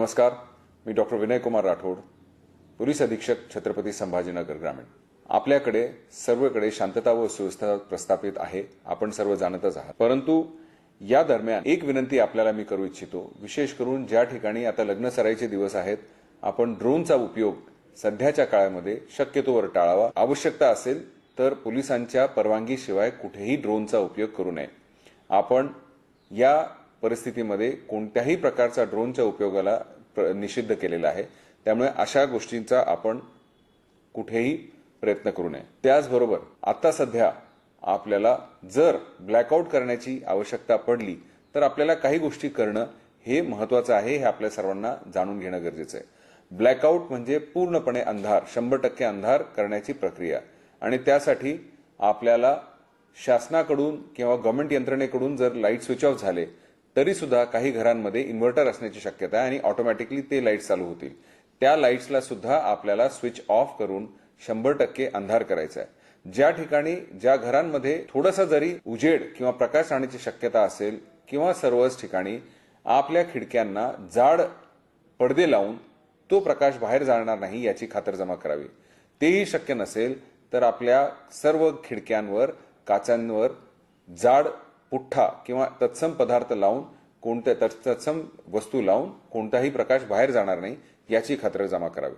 नमस्कार मी doctor Vinaykumar Rathod police अधीक्षक छत्रपती संभाजीनगर ग्रामीण. आपल्याकडे सर्वकडे शांतता व सुव्यवस्था प्रस्थापित आहे आपण सर्व जाणतच आहात. परंतु या दरम्यान एक विनंती आपल्याला मी करू इच्छितो. विशेष करून ज्या ठिकाणी आता लग्न सराईचे दिवस आहेत आपण ड्रोनचा उपयोग सध्याच्या काळामध्ये शक्यतोवर टाळावा. आवश्यकता असेल तर पोलिसांच्या परवानगीशिवाय कुठेही ड्रोनचा उपयोग करू नये. आपण या परिस्थितीमध्ये कोणत्याही प्रकारचा ड्रोनच्या उपयोगाला प्र- निषिद्ध केलेला आहे. त्यामुळे अशा गोष्टींचा आपण कुठेही प्रयत्न करू नये. त्याचबरोबर आता सध्या आपल्याला जर ब्लॅकआउट करण्याची आवश्यकता पडली तर आपल्याला काही गोष्टी करणं हे महत्वाचं आहे हे आपल्या सर्वांना जाणून घेणं गरजेचं आहे. ब्लॅकआउट म्हणजे पूर्णपणे अंधार शंभर टक्के अंधार करण्याची प्रक्रिया. आणि त्यासाठी आपल्याला शासनाकडून किंवा गव्हर्नमेंट यंत्रणेकडून जर लाइट स्विच ऑफ झाले तरी सुद्धा काही घरांमध्ये इन्व्हर्टर असण्याची शक्यता आहे आणि ऑटोमॅटिकली ते लाइट चालू होतील. त्या लाईट्सला सुद्धा आपल्याला स्विच ऑफ करून शंभर टक्के अंधार करायचा आहे. ज्या ठिकाणी ज्या घरांमध्ये थोडासा जरी उजेड किंवा प्रकाश राहण्याची शक्यता असेल किंवा सर्वच ठिकाणी आपल्या खिडक्यांना जाड पडदे लावून तो प्रकाश बाहेर जाणार नाही याची खातरजमा करावी. तेही शक्य नसेल तर आपल्या सर्व खिडक्यांवर काचांवर जाड पुठ्ठा किंवा तत्सम पदार्थ लावून कोणत्या तत्- तत्सम वस्तू लावून कोणताही प्रकाश बाहेर जाणार नाही याची खात्री जमा करावी.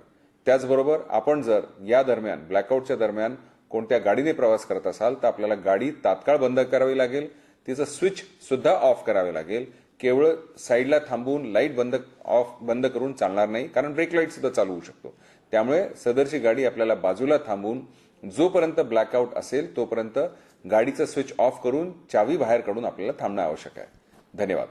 त्याचबरोबर आपण जर या दरम्यान ब्लॅकआउटच्या दरम्यान कोणत्या गाडीने प्रवास करत असाल तर आपल्याला गाडी तात्काळ बंद करावी लागेल. तिचं स्विच सुद्धा ऑफ करावे लागेल. केवळ साईडला थांबवून लाइट बंद ऑफ बंद करून चालणार नाही कारण ब्रेक लाइट सुद्धा चालू होऊ शकतो. त्यामुळे सदरची गाडी आपल्याला बाजूला थांबवून जोपर्यंत ब्लॅकआउट असेल तोपर्यंत गाडीचं स्विच ऑफ करून चावी बाहेर काढून आपल्याला थांबणं आवश्यक आहे. धन्यवाद.